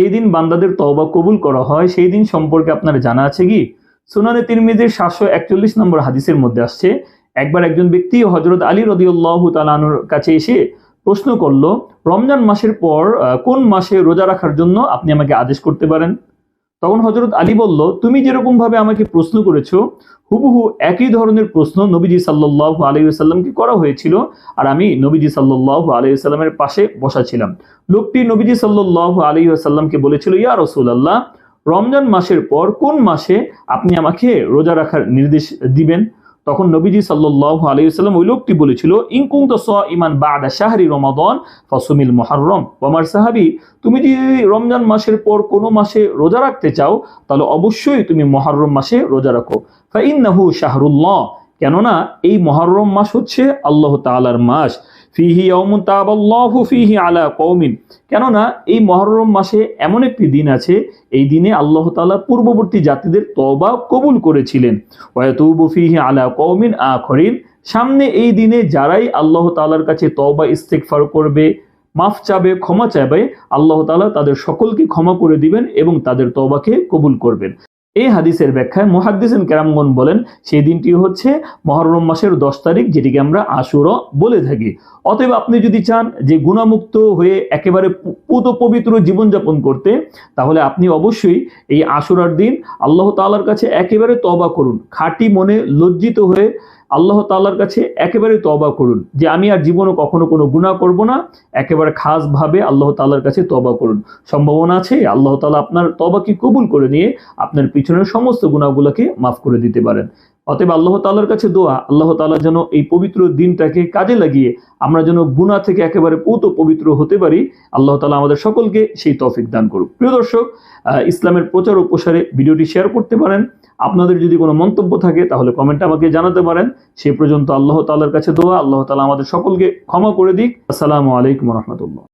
সেই দিন বান্দাদের তওবা কবুল করা হয় সেই দিন সম্পর্কে আপনার জানা আছে কি? সুনানে তিরমিজির সাতশো একচল্লিশ নম্বর হাদিসের মধ্যে আসছে, একবার একজন ব্যক্তি হজরত আলী রদিউল্লাহ তালানোর কাছে এসে প্রশ্ন করল, রমজান মাসের পর কোন মাসে রোজা রাখার জন্য আপনি আমাকে আদেশ করতে পারেন? তখন হজরত আলী বলল, তুমি যেরকম ভাবে আমাকে প্রশ্ন করেছ, হুবহু একই ধরনের প্রশ্ন নবীজি সাল্লাহ আলাইসাল্লামকে করা হয়েছিল আর আমি নবীজি সাল্লাহ আলাইসাল্লামের পাশে বসা ছিলাম। লোকটি নবীজি সাল্লাহ আলাইসাল্লামকে বলেছিল, ইয়া রসুল রমজান মাসের পর কোন মাসে আপনি আমাকে রোজা রাখার নির্দেশ দিবেন? তখন নবীজি সাল্লাহ আলাইসাল্লাম ওই লোকটি বলেছিল ইনকুং তো স ইমান বাদা শাহরি রমাদন ফসুমিল মহারম ওমার সাহাবি, তুমি যদি রমজান মাসের পর কোনো মাসে রোজা রাখতে চাও, তাহলে অবশ্যই তুমি মহারম মাসে রোজা রাখো। ফাইন্নাহু শাহরুল্লাহ। কেননা এই মহারম মাস হচ্ছে আল্লাহ তালার মাস। ফিহি তাবাল্লাহু ফিহি আলা কওমিন। কেননা এই মহরম মাসে এমন একটি দিন আছে, এই দিনে আল্লাহ তাআলা পূর্ববর্তী জাতিদের তবা কবুল করেছিলেন। ওয়াতুবু ফিহি আলা কওমিন আখরিন। সামনে এই দিনে যারাই আল্লাহ তালার কাছে তওবা ইস্তেগফার করবে, মাফ চাবে, ক্ষমা চাবে, আল্লাহ তাআলা তাদের সকলকে ক্ষমা করে দিবেন এবং তাদের তবাকে কবুল করবেন। এই হাদিসের ব্যাখ্যায় মুহাদ্দিসিন কেরামগন বলেন, সেই দিনটি হচ্ছে মহরম মাসের দশ তারিখ, যেটিকে আমরা আশুরা বলে থাকি। অতএব আপনি যদি চান যে গুণামুক্ত হয়ে একেবারে পুত পবিত্র জীবনযাপন করতে, তাহলে আপনি অবশ্যই এই আশুরার দিন আল্লাহ তাআলার কাছে একেবারে তবা করুন। খাঁটি মনে লজ্জিত হয়ে আল্লাহ তাল্লার কাছে একেবারে তবা করুন যে আমি আর জীবনে কখনো কোনো গুণা করব না, একেবারে খাস ভাবে আল্লাহ তাল্লার কাছে তবা করুন। সম্ভাবনা আছে, আল্লাহ তালা আপনার তবাকে কবুল করে নিয়ে আপনার পিছনের সমস্ত গুণাগুলোকে মাফ করে দিতে পারেন। অতএব আল্লাহ তাআলার কাছে দোয়া, আল্লাহ তাআলা যেন এই পবিত্র দিনটাকে কাজে লাগিয়ে আমরা যেন গুনাহ থেকে একেবারে পুত পবিত্র হতে পারি। আল্লাহ তালা আমাদের সকলকে সেই তফিক দান করুক। প্রিয় দর্শক ইসলামের প্রচার ও প্রসারে ভিডিওটি শেয়ার করতে পারেন। আপনাদের যদি কোনো মন্তব্য থাকে, তাহলে কমেন্টে আমাকে জানাতে পারেন। সে পর্যন্ত আল্লাহ তাআলার কাছে দোয়া, আল্লাহ তালা আমাদের সকলকে ক্ষমা করে দিক। আসসালামু আলাইকুম রহমতুল্লাহ।